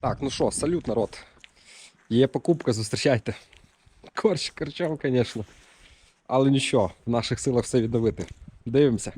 Так, ну що, салют, народ. Є покупка, зустрічайте. Корч, корчом, звісно. Але нічого, в наших силах все відновити. Дивимося.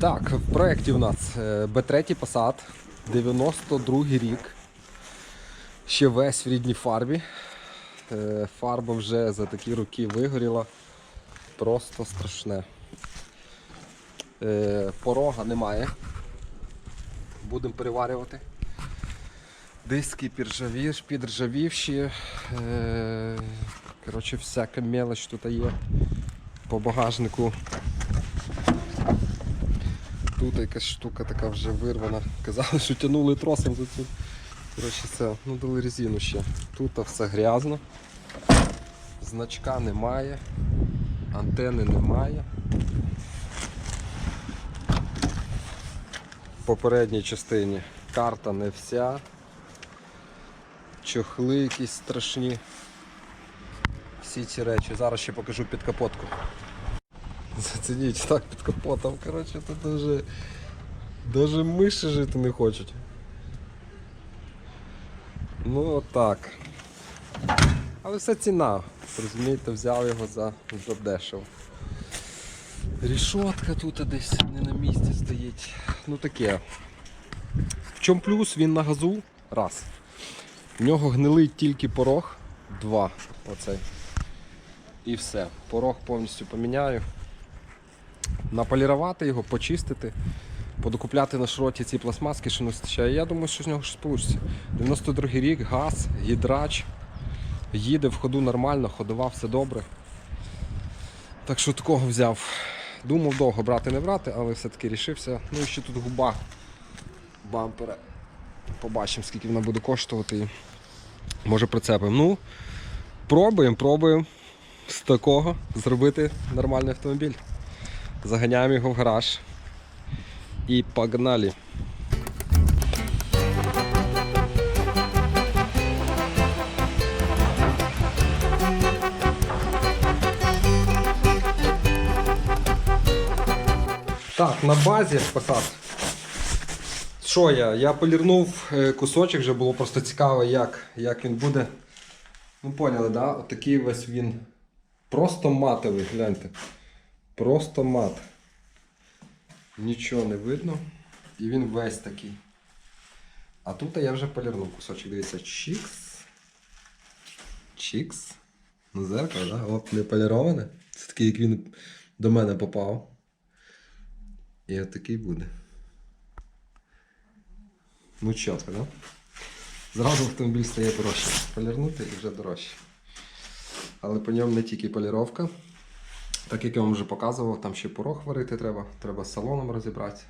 Так, в проєкті у нас е, Б3 Passat, 92 рік. Ще весь в рідній фарбі. Е, Фарба вже за такі роки вигоріла. Просто страшне. Е, Порога немає. Будемо переварювати. Диски підржавіш, підржавівші. Коротше, всяка мелоч тут є по багажнику. Тут якась штука така вже вирвана. Казали, що тягнули тросом за цю. Коротше, це, ну дали резину ще. Тут все грязно. Значка немає, антени немає. В попередній частині карта не вся. Чохли якісь страшні. Всі ці речі. Зараз ще покажу під капотку. Зацініть так під капотом. Коротше, тут даже, даже миші жити не хочуть. Ну отак. Але все ціна. Розумієте, взяв його за, за дешево. Рішотка тут десь не на місці стоїть. Ну таке. В чому плюс він на газу? Раз. В нього гнилий тільки порог. Два. Оцей. І все. Порог повністю поміняю наполірувати його, почистити, подокупляти на шроті ці пластмаски, що не вистачає. Я думаю, що з нього щось вийде. 92 й рік, газ, гідрач. Їде в ходу нормально, ходова, все добре. Так що такого взяв. Думав довго брати не брати, але все-таки рішився. Ну і ще тут губа бампера. Побачимо, скільки вона буде коштувати. Може прицепимо. Ну, пробуємо, пробуємо з такого зробити нормальний автомобіль. Заганяємо його в гараж. І погнали. Так, на базі Passat. Що я? Я полірнув е, кусочок, вже було просто цікаво, як, як він буде. Ну, поняли, да? Отакий весь він. Просто матовий, гляньте. Просто мат. Нічого не видно. І він весь такий. А тут я вже полірнув кусочок. Дивіться, чікс. Чікс. Ну, зеркало, да? От не поліроване. Це такий, як він до мене попав. І от такий буде. Ну чітко, да? Зразу автомобіль стає дорожче. Полірнути і вже дорожче. Але по ньому не тільки поліровка. Так як я вам вже показував, там ще порог варити треба, треба з салоном розібрати.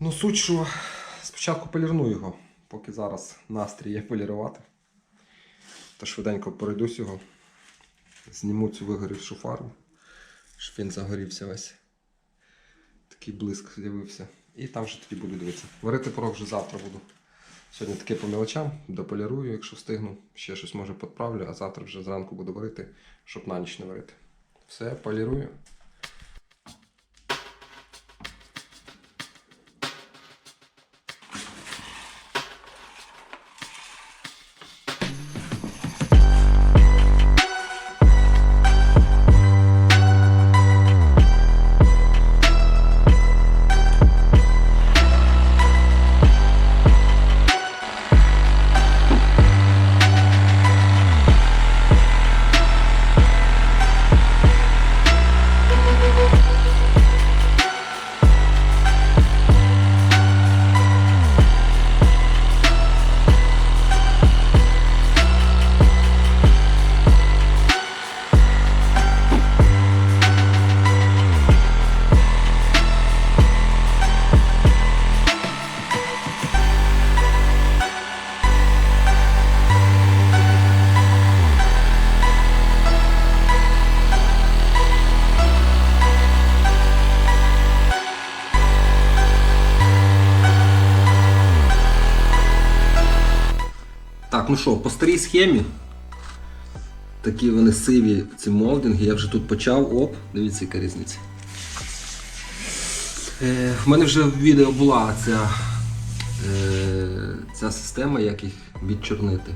Ну, суть, що спочатку полірну його, поки зараз настрій є полірувати. То швиденько пройдусь його, зніму цю вигорівшу фарбу, щоб він загорівся весь. Такий блиск з'явився. І там вже тоді буду дивитися. Варити порог вже завтра буду. Сьогодні таке по мелочам, дополірую, якщо встигну, ще щось може підправлю, а завтра вже зранку буду варити, щоб на ніч не варити. Все, полірую. Ну що, по старій схемі. Такі вони сиві, ці молдинги. Я вже тут почав. Оп, дивіться, яка різниця. Е, в мене вже в відео була ця, е, ця система, як їх відчорнити.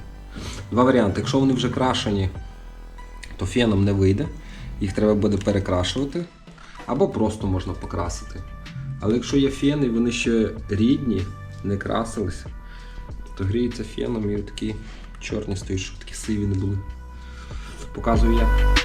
Два варіанти. Якщо вони вже крашені, то феном не вийде. Їх треба буде перекрашувати. Або просто можна покрасити. Але якщо є фен і вони ще рідні, не красились, то гріється феном і такі чорні стоїть, щоб такі сиві не були. Показую як.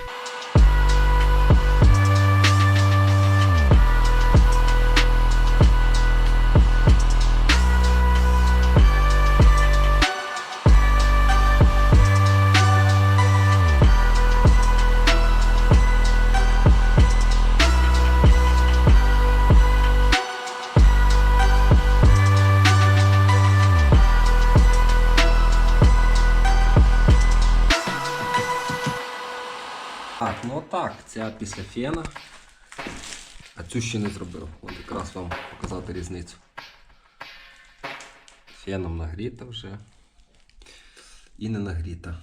Після фена. А цю ще не зробив. От якраз вам показати різницю. Феном нагріта вже. І не нагріта.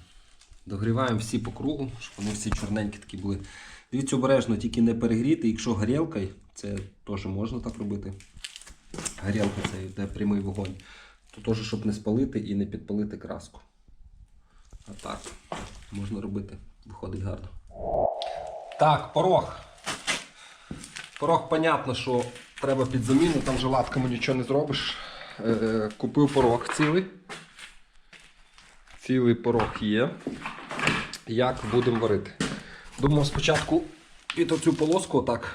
Догріваємо всі по кругу, щоб вони всі чорненькі такі були. Дивіться обережно, тільки не перегріти. Якщо горілкою, це теж можна так робити. Горілка це йде прямий вогонь. То теж, щоб не спалити і не підпалити краску. А так, можна робити. Виходить гарно. Так, порог. Порог, понятно, що треба під заміну, там же латками нічого не зробиш. Е, е, Купив порог цілий. Цілий порог є. Як будемо варити? Думав спочатку під оцю полоску отак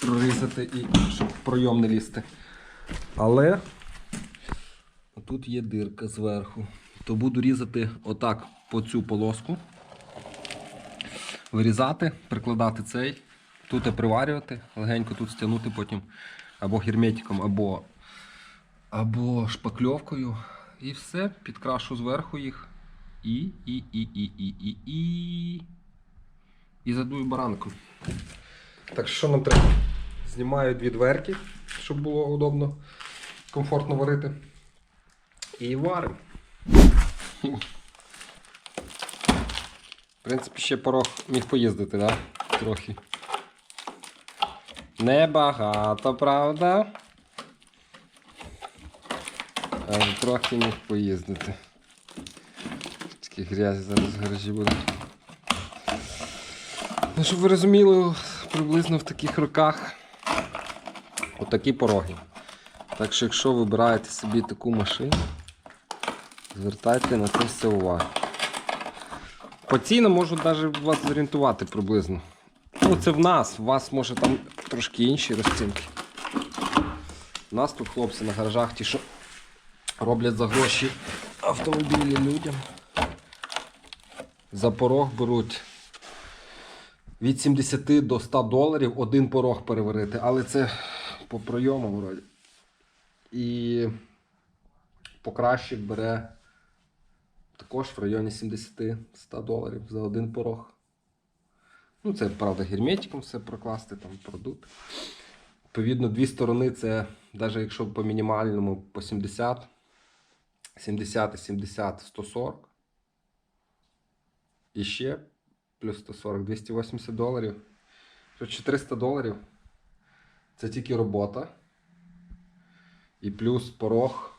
прорізати і щоб пройом не лізти. Але тут є дирка зверху. То буду різати отак по цю полоску вирізати, прикладати цей, тут приварювати, легенько тут стягнути потім або герметиком, або, або шпакльовкою. І все, підкрашу зверху їх. І, і, і, і, і, і, і. І задую баранком. Так що нам треба? Знімаю дві дверки, щоб було удобно, комфортно варити. І варимо. В принципі, ще порог міг поїздити, да? Трохи. Небагато, правда? Але трохи міг поїздити. Такі грязі зараз гаражі буде. Ну, щоб ви розуміли, приблизно в таких роках отакі пороги. Так що, якщо вибираєте собі таку машину, звертайте на це все увагу. По цінам можу навіть вас зорієнтувати приблизно. Ну, це в нас, у вас може там трошки інші розцінки. У нас тут хлопці на гаражах ті, що роблять за гроші автомобілі людям. За порог беруть від 70 до 100 доларів один порог переварити, але це по пройому вроді. І покращик бере також в районі 70-100 доларів за один порог. Ну, це, правда, герметиком все прокласти, там продукт. Відповідно, дві сторони це, навіть якщо по мінімальному по 70, 70 і 70, 140. І ще плюс 140, 280 доларів. Що 400 доларів це тільки робота. І плюс порог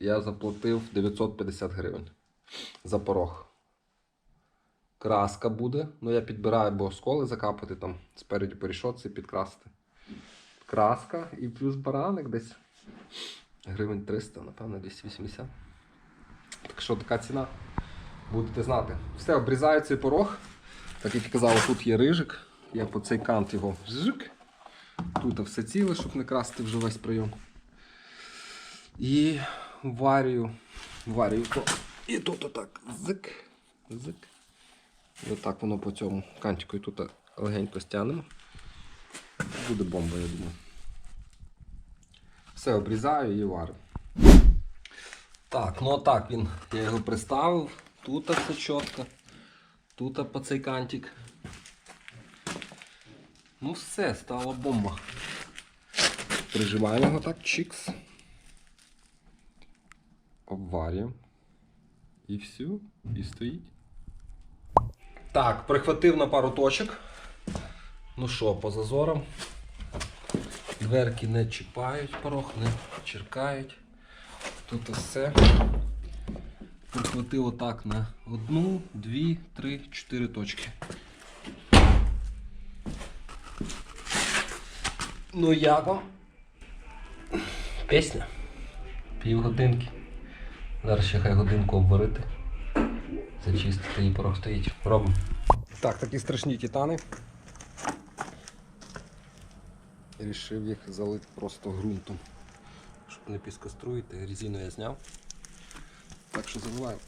я заплатив 950 гривень за порог. Краска буде. Ну, я підбираю, бо сколи закапати там спереді по рішотці підкрасити. Краска і плюс бараник десь гривень 300, напевно, 280. Так що така ціна. Будете знати. Все, обрізаю цей порог. Так як казав, тут є рижик. Я по цей кант його зжик. Тут все ціле, щоб не красти вже весь прийом. І варю то. І тут отак зик, зик. І отак воно по цьому кантику і тут легенько стягнемо. Буде бомба, я думаю. Все обрізаю і варю. Так, ну отак він. Я його приставив. Тут все чітко. Тут по цей кантик. Ну все, стала бомба. Прижимаємо його так, чикс. Обварюємо. І все, і стоїть. Так, прихватив на пару точок. Ну що, по зазорам. Дверки не чіпають, порог не черкають. Тут все. Прихватив отак на одну, дві, три, чотири точки. Ну як вам? Пісня. Півгодинки. Зараз ще хай годинку обварити. Зачистити і порох стоїть. Робимо. Так, такі страшні титани. Рішив їх залити просто ґрунтом. Щоб не піскоструїти, резину я зняв. Так що заливаємо.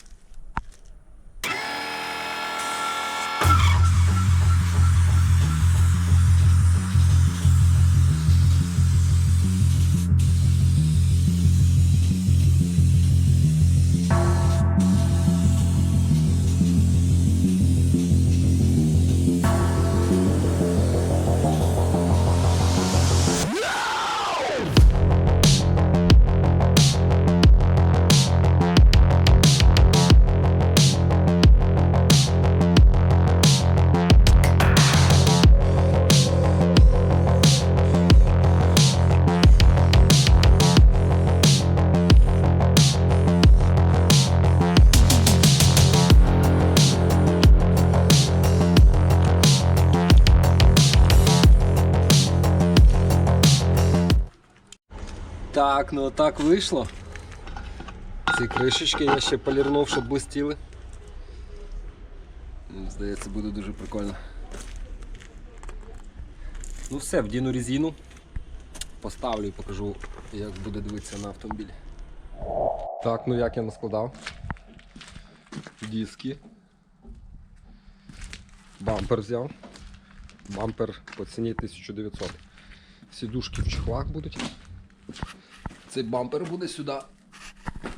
Так, ну так вийшло. Ці кришечки я ще полірнув, щоб блистіли. Здається, буде дуже прикольно. Ну все, вдіну резину. Поставлю і покажу, як буде дивитися на автомобілі. Так, ну як я наскладав. Диски. Бампер взяв. Бампер по ціні 1900. Сідушки в чехлах будуть. Цей бампер буде сюди.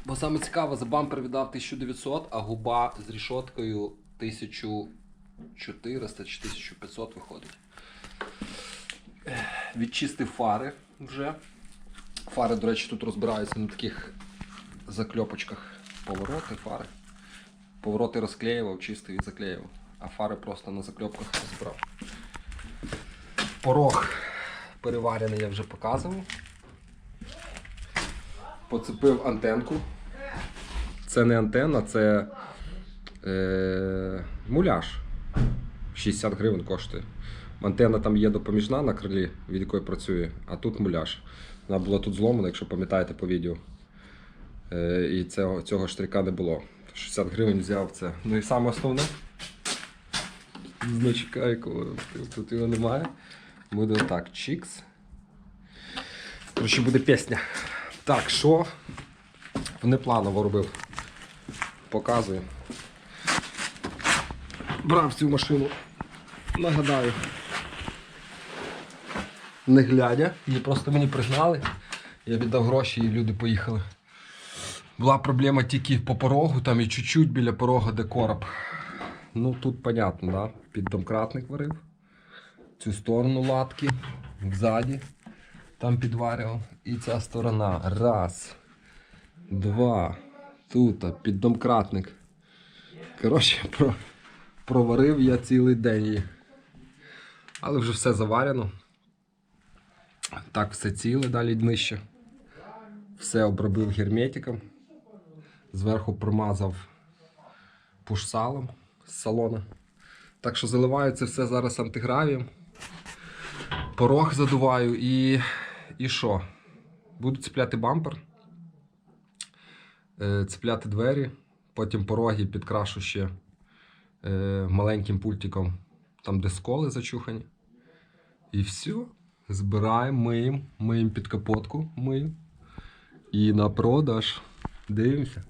Бо саме цікаве, за бампер віддав 1900, а губа з рішоткою 1400 чи 1500 виходить. Відчистив фари вже. Фари, до речі, тут розбираються на таких закльопочках. Повороти, фари. Повороти розклеював, чистив і заклеював. А фари просто на закльопках розбирав. Порог переварений я вже показував. Поцепив антенку. Це не антенна, це е, муляж. 60 гривень коштує. Антенна там є допоміжна на крилі, від якої працює, а тут муляж. Вона була тут зломана, якщо пам'ятаєте по відео. Е, і цього, цього штрика не було. 60 гривень взяв це. Ну і саме основне. Значка якого тут його немає. Буде отак. Чікс. Коротше, буде пісня. Так, що внепланово робив? Показую. Брав цю машину. Нагадаю. Не глядя, її просто мені пригнали. Я віддав гроші і люди поїхали. Була проблема тільки по порогу, там і чуть-чуть біля порога, де короб. Ну тут понятно, да? Піддомкратник варив. Цю сторону латки, ззаді там підварював. І ця сторона. Раз, два. Тут піддомкратник. Коротше, про, проварив я цілий день її. Але вже все заварено. Так, все ціле далі днище. Все обробив герметиком. Зверху промазав пушсалом з салона. Так що заливаю це все зараз антигравієм. Порог задуваю і. І що? Буду цепляти бампер, е, цепляти двері, потім пороги підкрашу ще е, маленьким пультиком, там де сколи зачухані. І все. Збираємо, миємо, миємо під капотку, миємо. І на продаж. Дивимося.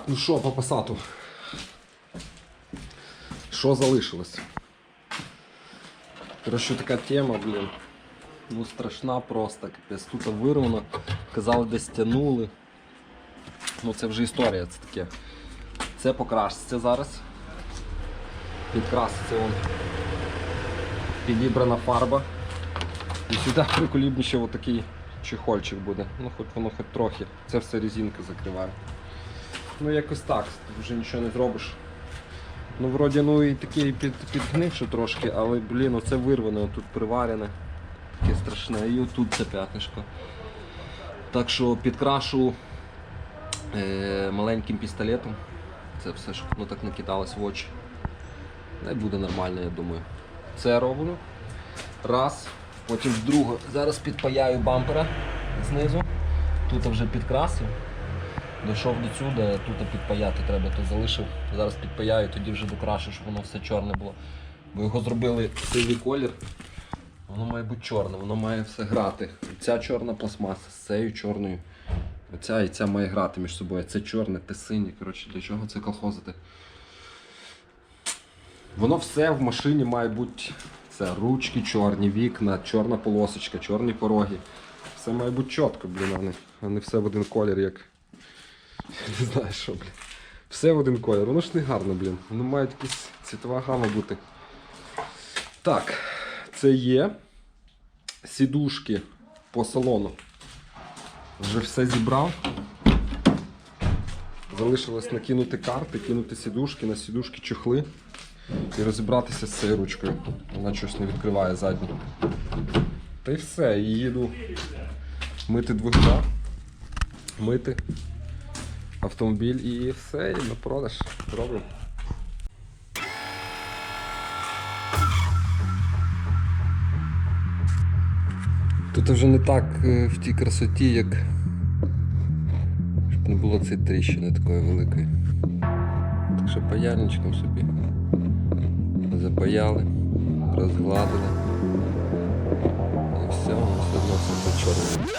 Так, ну що по пасату? Що залишилось? Коротше, така тема, блін. Ну страшна просто, капець. Тут вирвано, казали, десь тянули. Ну це вже історія, це таке. Це покраситься зараз. Підкраситься вон. Підібрана фарба. І сюди приколібні ще отакий чехольчик буде. Ну хоч воно хоч трохи. Це все резинка закриває. Ну якось так, ти вже нічого не зробиш. Ну вроді ну і такий під, підгнивши трошки, але блін, оце вирване, тут приварене. Таке страшне. І отут це п'ятнишко. Так що підкрашу е, маленьким пістолетом. Це все ж ну, так накидалось в очі. Не буде нормально, я думаю. Це роблю. Раз. Потім вдруге. Зараз підпаяю бампера знизу. Тут вже підкрасив. Дійшов до сюди, тут підпаяти треба, то залишив. Зараз підпаяю, тоді вже докрашу, щоб воно все чорне було. Бо його зробили сивий колір. Воно має бути чорне, воно має все грати. Ця чорна пластмаса з цією чорною. Оця і ця має грати між собою. Це чорне, те синє. Коротше, для чого це колхозити? Воно все в машині має бути. Це ручки чорні, вікна, чорна полосочка, чорні пороги. Все має бути чітко, блін, а не, все в один колір, як. Не знаю що, блін. Все в один колір. Воно ж не гарно, блін. Воно має якась цвітова гама бути. Так, це є. Сідушки по салону. Вже все зібрав. Залишилось накинути карти, кинути сідушки, на сідушки чохли і розібратися з цією ручкою. Вона щось не відкриває задню. Та й все, і їду мити двигуна, мити автомобіль і все, і на продаж робимо. Тут вже не так е, в тій красоті, як щоб не було цієї тріщини такої великої. Так що паяльничком собі запаяли, розгладили. І все, все одно все чорне.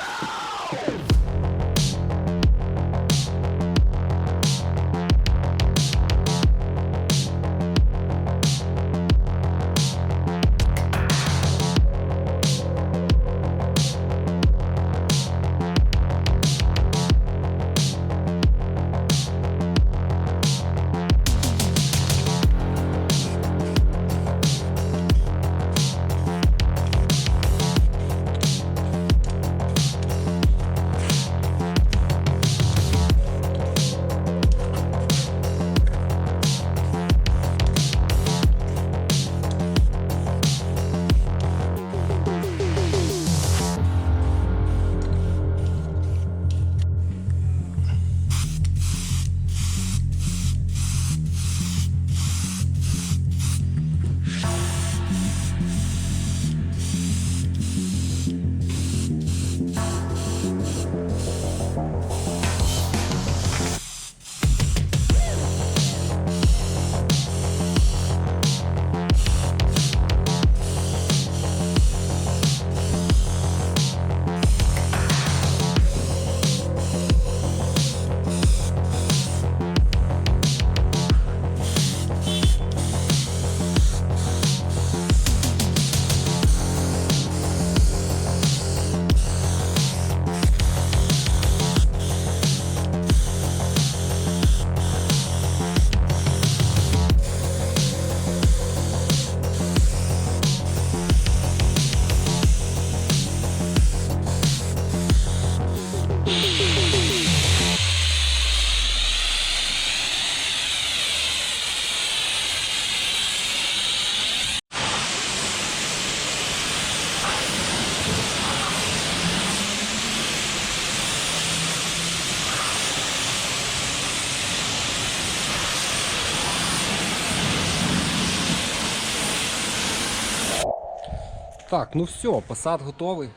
Так, ну все, посад готовий.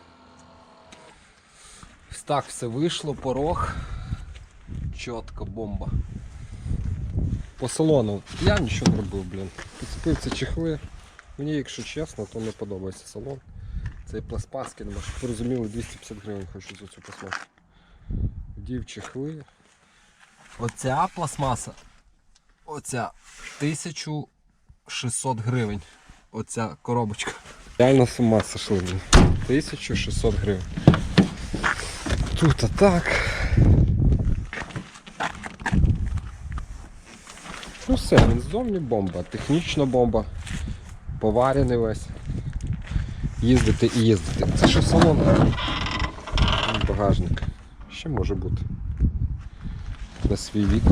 Так все вийшло, порог. Чітко бомба. По салону я нічого не робив, блін. Підцепив ці чехли. Мені, якщо чесно, то не подобається салон. Цей пластмаски, нема, щоб ви розуміли, 250 гривень хочу за цю пластмаску. Вдів чехли. Оця пластмаса. Оця 1600 гривень. Оця коробочка. Реально з ума сошли. блін. 1600 гривень. Тут а так. Ну все, він ззовні бомба, технічна бомба. Поварений весь. Їздити і їздити. Це що салон? Багажник. Ще може бути. На свій вік.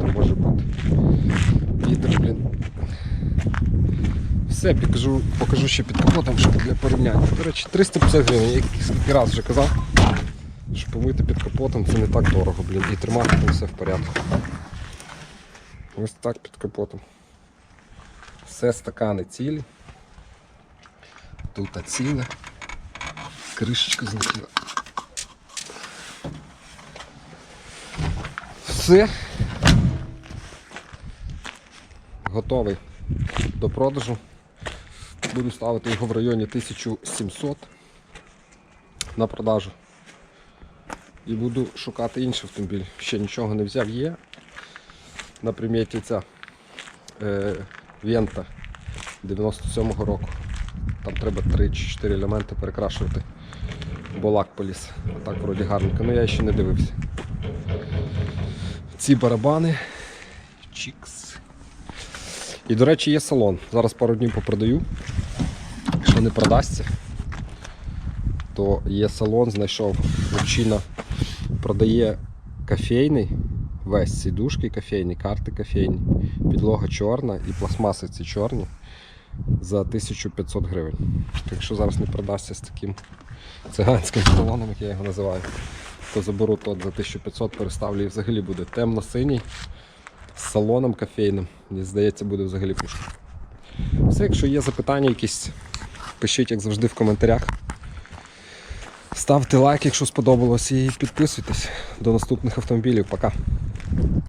То може бути. Вітер, блін. Все, покажу, покажу ще під капотом, щоб для порівняння. До речі, 350 гривень, я скільки раз вже казав, що помити під капотом це не так дорого, блін, і тримати там все в порядку. Ось так під капотом. Все стакани цілі. Тут ціле. Кришечка злетіла. Все. Готовий до продажу. Буду ставити його в районі 1700 на продажу. І буду шукати інший автомобіль. Ще нічого не взяв. Є. На приміті ця е, Вента 97-го року. Там треба 3 чи 4 елементи перекрашувати. Болак поліс. Так вроді гарненько. Ну я ще не дивився. Ці барабани. Чікс. І, до речі, є салон. Зараз пару днів попродаю. Не продасться, то є салон, знайшов. Мужчина продає кофейний, весь сідушки кофейні, карти кофейні, підлога чорна і пластмаси ці чорні за 1500 гривень. Якщо зараз не продасться з таким циганським салоном, як я його називаю, то заберу тот за 1500, переставлю і взагалі буде темно-синій з салоном кофейним. Мені здається, буде взагалі пушка. Все, якщо є запитання якісь, пишіть, як завжди, в коментарях. Ставте лайк, якщо сподобалось, і підписуйтесь. До наступних автомобілів. Пока.